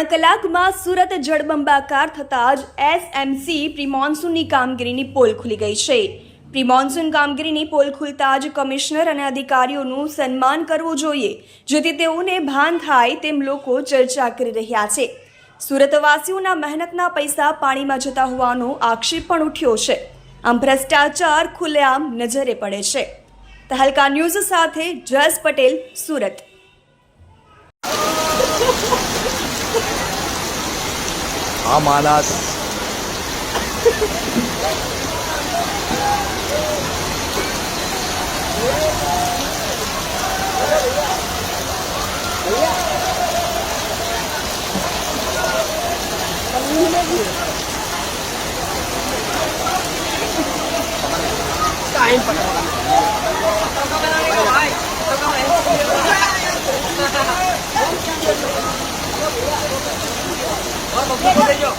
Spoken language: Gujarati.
કલાકમાં સુરત જળબંબાકાર થતાં જ એસએમસી પ્રિમોન્સૂનની કામગીરીની પોલ ખુલી ગઈ છે. પ્રિમોન્સૂન કામગીરીની પોલ ખુલતા જ કમિશનર અને અધિકારીઓનું સન્માન કરવું જોઈએ. જેથી તેઓને ભાન થાય તેમ લોકો ચર્ચા કરી રહ્યા છે. સુરતવાસીઓના મહેનતના પૈસા પાણીમાં જતા હોવાનો આક્ષેપ પણ ઉઠ્યો છે. આમ ભ્રષ્ટાચાર ખુલ્લેઆમ નજરે પડે છે. તહલકા ન્યૂઝ સાથે જસ પટેલ, સુરત. Amanas. Kain ઊભો થઈ જાઓ